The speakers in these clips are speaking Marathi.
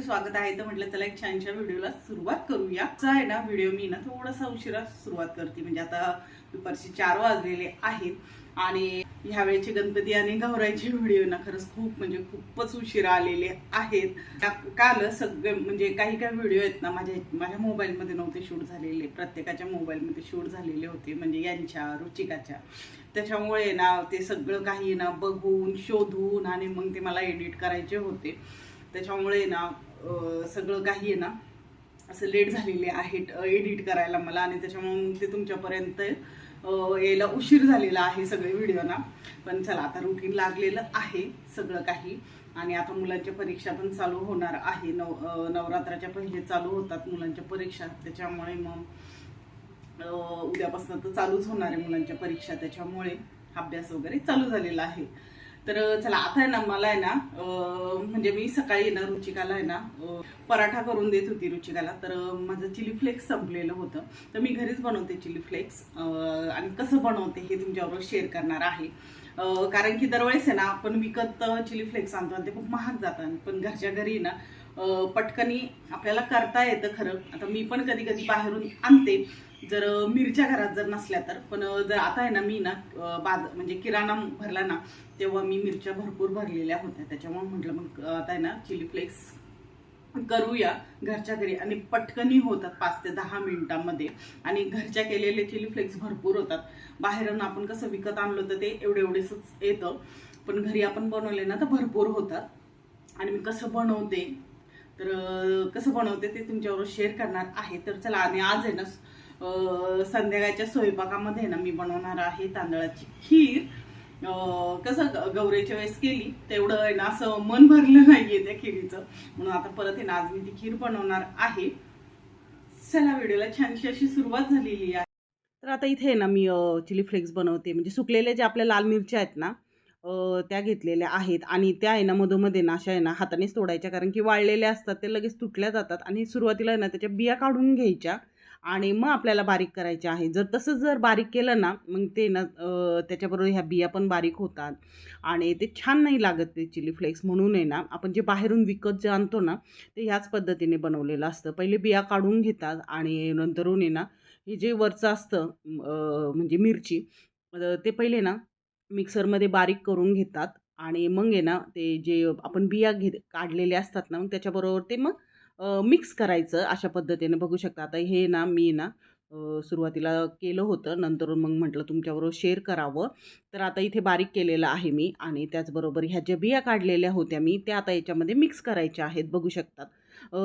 तुमचं स्वागत आहे. तर म्हटलं चला एक छानशा व्हिडिओला सुरुवात करूया. असा आहे ना व्हिडिओ मी ना थोडासा उशिरा सुरुवात करते. म्हणजे आता दुपारचे चार वाजलेले आहेत. आणि ह्या वेळेचे गणपती आणि गौरायचे व्हिडिओ ना खरंच खूप म्हणजे खूपच उशिरा आलेले आहेत. काल सगळे म्हणजे काही काही व्हिडिओ आहेत ना माझ्या माझ्या मोबाईलमध्ये नव्हते शूट झालेले. प्रत्येकाच्या मोबाईलमध्ये शूट झालेले होते म्हणजे यांच्या रुचिकाच्या. त्याच्यामुळे ना ते सगळं काही ना बघून शोधून आणि मग ते मला एडिट करायचे होते. त्याच्यामुळे ना सगळं काही आहे ना असं लेट झालेले आहेत एडिट करायला मला आणि त्याच्यामुळे ते तुमच्यापर्यंत यायला उशीर झालेला आहे सगळे व्हिडिओना पण चला आता रुटीन लागलेलं आहे सगळं काही आणि आता मुलांच्या परीक्षा पण चालू होणार आहे. नव नवरात्राच्या पहिले चालू होतात मुलांच्या परीक्षा. त्याच्यामुळे मग उद्यापासून तर चालूच होणार आहे मुलांच्या परीक्षा. त्याच्यामुळे अभ्यास वगैरे चालू झालेला आहे. तर चला आता आहे ना मला आहे ना म्हणजे मी सकाळी आहे ना रुचिकाला आहे ना पराठा करून देत होती रुचिकाला. तर माझं चिली फ्लेक्स संपलेलं होतं. तर मी घरीच बनवते चिली फ्लेक्स आणि कसं बनवते हे तुमच्याबरोबर शेअर करणार आहे. कारण की दरवेळेस आहे ना आपण विकत चिली फ्लेक्स आणतो आणि ते खूप महाग जातात पण घरच्या घरी ना पटकनी आपल्याला करता येतं खरं. आता मी पण कधी कधी बाहेरून आणते. जर मिरच्या घरात जर नसल्या तर पण जर आता आहे ना मी ना बाज म्हणजे किराणा भरला ना तेव्हा मी मिरच्या भरपूर भरलेल्या होत्या. त्याच्यामुळे म्हटलं मग आता आहे ना चिली फ्लेक्स करूया घरच्या घरी. आणि पटकनी होतात पाच ते दहा मिनिटांमध्ये. आणि घरच्या केलेले चिली फ्लेक्स भरपूर होतात. बाहेरून आपण कसं विकत आणलं तर ते एवढे एवढेच येतं. पण घरी आपण बनवले ना तर भरपूर होतात. आणि मी कसं बनवते तर कसं बनवते ते तुमच्याबरोबर शेअर करणार आहे. तर चला आणि आज आहे ना संध्याकाळच्या स्वयंपाकामध्ये ना मी बनवणार आहे तांदळाची खीर. कसं ग- गौरीच्या वेळेस केली तेवढं आहे ना असं मन भरलं नाहीये त्या खिरीचं. म्हणून आता परत आहे ना आज मी ती खीर बनवणार आहे. चला व्हिडिओला छानशी अशी सुरुवात झालेली आहे. तर आता इथे आहे ना मी चिली फ्लेक्स बनवते. म्हणजे सुकलेल्या जे आपल्या लाल मिरच्या आहेत ना त्या घेतलेल्या आहेत. आणि त्या आहे ना मधोमध्ये ना अशा आहे ना हातानेच तोडायच्या. कारण की वाळलेल्या असतात ते लगेच तुटल्या जातात. आणि सुरुवातीला आहे ना त्याच्या बिया काढून घ्यायच्या. आणि मग आपल्याला बारीक करायचे आहे. जर तसंच जर बारीक केलं ना मग ते ना त्याच्याबरोबर ह्या बिया पण बारीक होतात. आणि ते छान नाही लागत ते चिली फ्लेक्स म्हणून आहे ना आपण जे बाहेरून विकत जे आणतो ना ते ह्याच पद्धतीने बनवलेलं असतं. पहिले बिया काढून घेतात आणि नंतरून आहे ना हे जे वरचं असतं म्हणजे मिरची ते पहिले ना मिक्सरमध्ये बारीक करून घेतात. आणि मग आहे ना ते जे आपण बिया घे काढलेले असतात ना मग त्याच्याबरोबर ते मग मिक्स करायचं अशा पद्धतीने. बघू शकता आता हे ना मी ना सुरुवातीला केलं होतं. नंतर मग म्हटलं तुमच्याबरोबर शेअर करावं. तर आता इथे बारीक केलेलं आहे मी आणि त्याचबरोबर ह्या ज्या बिया काढलेल्या होत्या मी त्या आता याच्यामध्ये मिक्स करायच्या आहेत. बघू शकतात.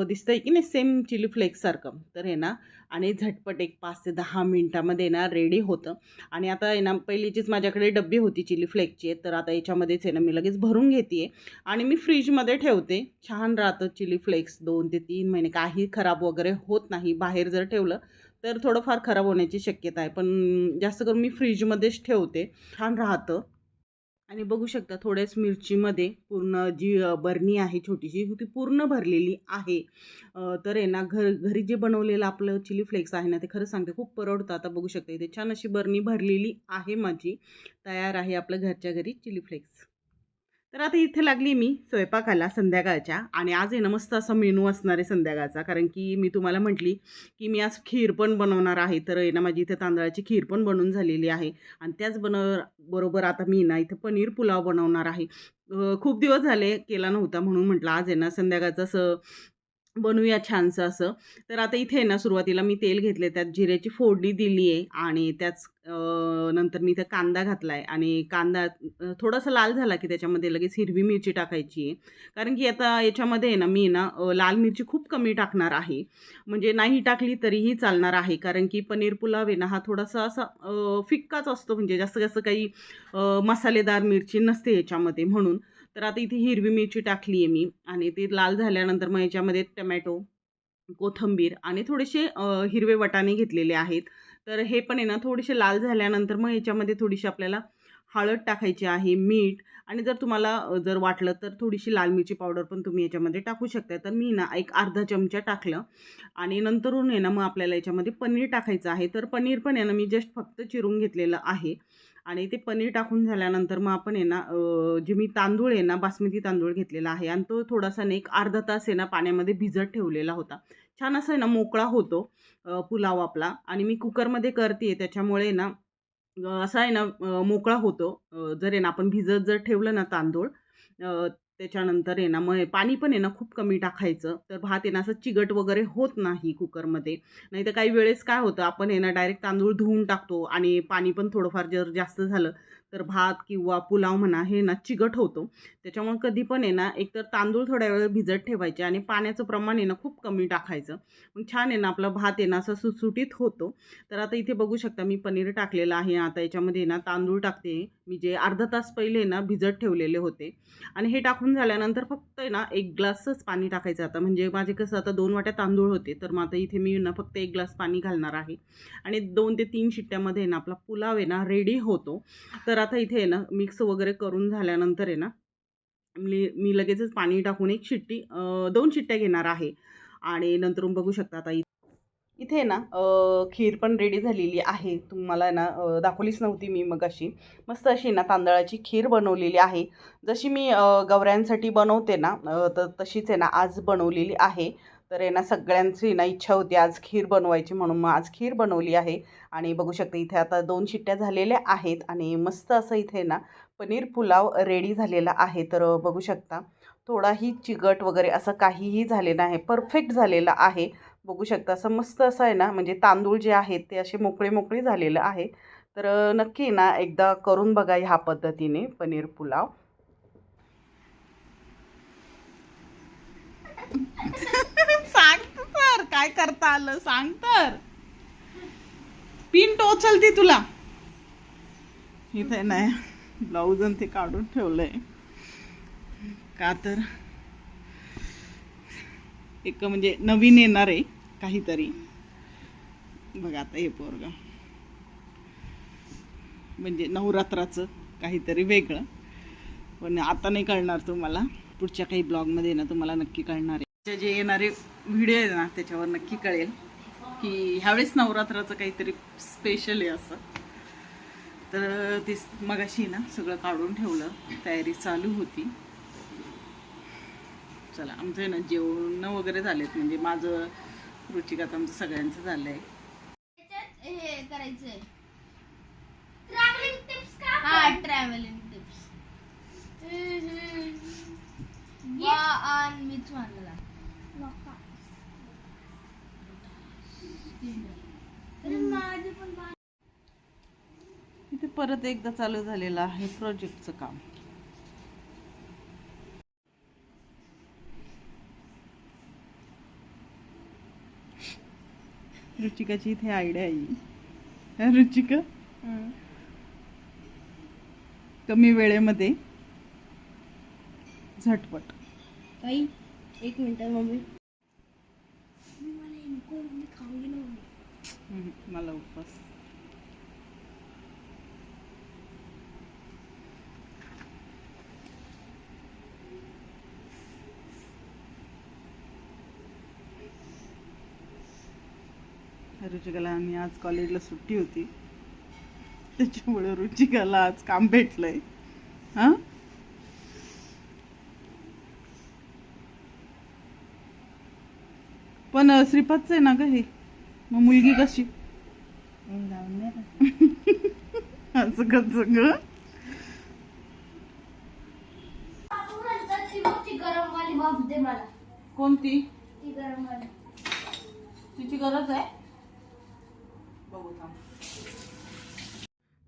दिसतं आहे की नाही सेम चिली फ्लेक्ससारखं तर हे ना आणि झटपट एक पाच ते दहा मिनटामध्ये ना रेडी होतं. आणि आता आहे ना पहिलीचीच माझ्याकडे डब्बी होती चिली फ्लेक्सची तर आता याच्यामध्येच आहे ना मी लगेच भरून घेते आणि मी फ्रीजमध्ये ठेवते. छान राहतं चिली फ्लेक्स दोन ते तीन महिने. काही खराब वगैरे होत नाही. बाहेर जर ठेवलं तर थोडंफार खराब होण्याची शक्यता आहे. पण जास्त करून मी फ्रीजमध्येच ठेवते. छान राहतं. आणि बघू शकता थोड्याच मिरचीमध्ये पूर्ण जी बरणी आहे छोटीशी ती पूर्ण भरलेली आहे. तर आहे ना घर घरी जे बनवलेलं आपलं चिली फ्लेक्स आहे ना ते खरं सांगते खूप परवडतं. आता बघू शकता इथे छान अशी बरणी भरलेली आहे माझी. तयार आहे आपल्या घरच्या घरी चिली फ्लेक्स. तर आता इथे लागली मी स्वयंपाकाला संध्याकाळच्या आणि आज आहे ना मस्त असा मेनू असणार आहे संध्याकाळचा. कारण की मी तुम्हाला म्हटली की मी आज खीर पण बनवणार आहे. तर आहे ना माझी इथे तांदळाची खीर पण बनवून झालेली आहे. आणि त्याच बनव बरोबर आता मी ना इथं पनीर पुलाव बनवणार आहे. खूप दिवस झाले केला नव्हता म्हणून म्हटलं आज आहे ना संध्याकाळचं असं बनवूया छानसं असं. तर आता इथे आहे ना सुरुवातीला मी तेल घेतले त्यात जिऱ्याची फोडणी दिली आहे आणि त्याच नंतर मी इथं कांदा घातला आहे आणि कांदा थोडासा लाल झाला की त्याच्यामध्ये लगेच हिरवी मिरची टाकायची आहे. कारण की आता याच्यामध्ये आहे ना मी ना लाल मिरची खूप कमी टाकणार आहे. म्हणजे नाही टाकली तरीही चालणार आहे. कारण की पनीर पुलाव आहे ना हा थोडासा असा फिक्काच असतो. म्हणजे जास्त जास्त काही मसालेदार मिरची नसते याच्यामध्ये म्हणून. तर आता इथे हिरवी मिरची टाकली आहे मी आणि ती लाल झाल्यानंतर मग याच्यामध्ये टमॅटो कोथिंबीर आणि थोडेसे हिरवे वटाणे घेतलेले आहेत. तर हे पण आहे ना थोडेसे लाल झाल्यानंतर मग याच्यामध्ये थोडीशी आपल्याला हळद टाकायची आहे मीठ आणि जर तुम्हाला जर वाटलं तर थोडीशी लाल मिरची पावडर पण तुम्ही याच्यामध्ये टाकू शकता. तर मी ना एक अर्धा चमचा टाकलं आणि नंतरून आहे ना मग आपल्याला याच्यामध्ये पनीर टाकायचं आहे. तर पनीर पण आहे ना मी जस्ट फक्त चिरून घेतलेलं आहे. आणि ते पनीर टाकून झाल्यानंतर मग आपण आहे ना जे मी तांदूळ आहे ना बासमती तांदूळ घेतलेला आहे. आणि तो थोडासा ना एक अर्धा तास आहे ना पाण्यामध्ये भिजत ठेवलेला होता. छान असं आहे ना मोकळा होतो पुलाव आपला. आणि मी कुकरमध्ये करते त्याच्यामुळे ना असा आहे ना मोकळा होतो. जर आहे ना आपण भिजत जर ठेवलं ना तांदूळ त्याच्यानंतर आहे ना मग पाणी पण आहे ना खूप कमी टाकायचं. तर भात आहे ना असं चिगट वगैरे होत नाही कुकरमध्ये. नाही तर काही वेळेस काय होतं आपण आहे ना डायरेक्ट तांदूळ धुवून टाकतो आणि पाणी पण थोडंफार जर जास्त झालं तर भात किंवा पुलाव म्हणा हे ना चिगट होतो. त्याच्यामुळे कधी पण आहे ना एकतर तांदूळ थोड्या वेळ भिजत ठेवायचे आणि पाण्याचं प्रमाण आहे ना खूप कमी टाकायचं. मग छान आहे ना आपला भात आहे ना असा सुटसुटीत होतो. तर आता इथे बघू शकता मी पनीर टाकलेलं आहे. आता याच्यामध्ये ना तांदूळ टाकते. मी जे अर्धा तास पहिले ना भिजत ठेवलेले होते. आणि हे टाकून झाल्यानंतर फक्त आहे ना एक ग्लासच पाणी टाकायचं आता. म्हणजे माझे कसं आता दोन वाट्या तांदूळ होते तर मग आता इथे मी ना फक्त एक ग्लास पाणी घालणार आहे. आणि दोन ते तीन शिट्ट्यामध्ये आहे ना आपला पुलाव आहे ना रेडी होतो. तर आता इथे आहे ना मिक्स वगैरे करून झाल्यानंतर आहे ना मी मी लगेचच पाणी टाकून एक शिट्टी दोन शिट्ट्या घेणार आहे. आणि नंतर बघू शकता आता इथे ना खीर पण रेडी झालेली आहे. तुम्हाला ना दाखवलीच नव्हती मी मग अशी मस्त अशी ना तांदळाची खीर बनवलेली आहे. जशी मी गवऱ्यांसाठी बनवते ना तर तशीच आहे ना आज बनवलेली आहे. तर आहे ना सगळ्यांची ना इच्छा होती आज खीर बनवायची म्हणून मग आज खीर बनवली आहे. आणि बघू शकते इथे आता दोन शिट्ट्या झालेल्या आहेत आणि मस्त असं इथे ना पनीर पुलाव रेडी झालेला आहे. तर बघू शकता थोडाही चिकट वगैरे असं काहीही झालेलं आहे परफेक्ट झालेलं आहे. बघू शकता. असं मस्त असं आहे ना म्हणजे तांदूळ जे आहेत ते असे मोकळे मोकळे झालेलं आहे. तर नक्की ना एकदा करून बघा ह्या पद्धतीने पनीर पुलाव. सांग तर. काय करता आलं? सांग तर. पिन टोचलती तुला. इथे नाही. ब्लाऊज आणि ते काढून ठेवलंय. का तर? एक म्हणजे नवीन येणार आहे. काहीतरी. बघा आता हे पोरग. म्हणजे नवरात्राचं काहीतरी वेगळं. पण आता नाही कळणार तुम्हाला. पुढच्या काही ब्लॉगमध्ये ना तुम्हाला नक्की कळणार आहे. जे येणारे व्हिडिओ आहे ना त्याच्यावर नक्की कळेल की ह्यावेळेस नवरात्राचं काहीतरी स्पेशल आहे असं. तर ते मगाशी ना सगळं काढून ठेवलं. तयारी चालू होती. चला आमचं आहे ना जेवण वगैरे झालेत. म्हणजे माझं रुचिकाचं आमचं सगळ्यांचं झालं आहे त्याच्यात हे करायचंय. ट्रॅव्हलिंग टिप्स का हा ट्रॅव्हलिंग टिप्स वा आणि मीच मानला माझे पण इथे परत एकदा चालू झालेलं आहे प्रोजेक्टचं काम. रुचिकाची इथे आयडिया आहे हा, रुचिका कमी वेळेमध्ये झटपट. काही एक मिनिट मम्मी. मला उपवास रुचिकाला आणि आज कॉलेजला सुट्टी होती. त्याच्यामुळे रुचिकाला आज काम भेटलंय. हा? पण श्रीपादचं आहे ना ग हे? मग मुलगी कशी? असं कसं ग कोणती? तिची गरज आहे?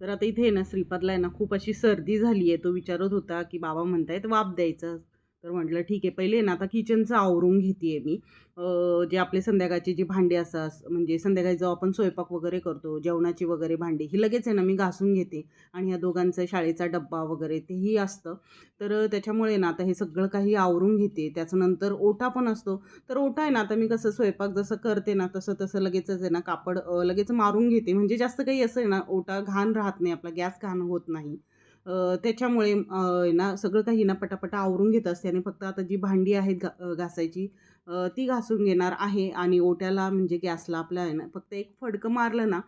तर आता इथे ना श्रीपादला आहे ना खूप अशी सर्दी झाली आहे तो विचारत होता की बाबा म्हणतायत वाप द्यायचं. तर म्हटलं ठीक आहे पहिले ना आता किचनचं आवरून घेते मी. जे आपले संध्याकाळची जी भांडी असतात म्हणजे संध्याकाळी जेव्हा आपण स्वयंपाक वगैरे करतो जेवणाची वगैरे भांडी ही लगेच आहे ना मी घासून घेते. आणि ह्या दोघांचा शाळेचा डब्बा वगैरे तेही असतं. तर त्याच्यामुळे ना आता हे सगळं काही आवरून घेते. त्याच्यानंतर ओटा पण असतो. तर ओटा आहे ना आता मी कसं स्वयंपाक जसं करते ना तसं तसं लगेचच आहे ना कापड लगेच मारून घेते. म्हणजे जास्त काही असं आहे ना ओटा घाण राहत नाही आपला गॅस घाण होत नाही. त्याच्यामुळे ना सगळं काही ना पटापटा आवरून घेत असते आणि फक्त आता जी भांडी आहेत घा घासायची ती घासून घेणार आहे आणि ओट्याला म्हणजे गॅसला आपल्या आहे ना फक्त एक फडकं मारलं ना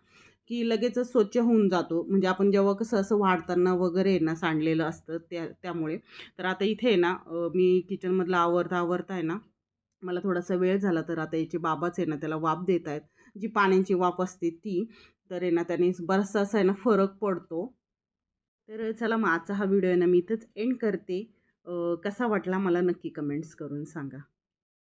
की लगेचच स्वच्छ होऊन जातो. म्हणजे आपण जेव्हा कसं असं वाढताना वगैरे आहे ना सांडलेलं असतं त्या त्यामुळे. तर आता इथे आहे ना मी किचनमधलं आवरता आवरता आहे ना मला थोडासा वेळ झाला तर आता याचे बाबाच आहे ना त्याला वाफ देत आहेत जी पाण्याची वाफ असते ती तर आहे ना त्याने बराचसा असा आहे ना फरक पडतो. तर चला मग आजचा हा व्हिडिओ ना मी इथंच एंड करते. कसा वाटला मला नक्की कमेंट्स करून सांगा.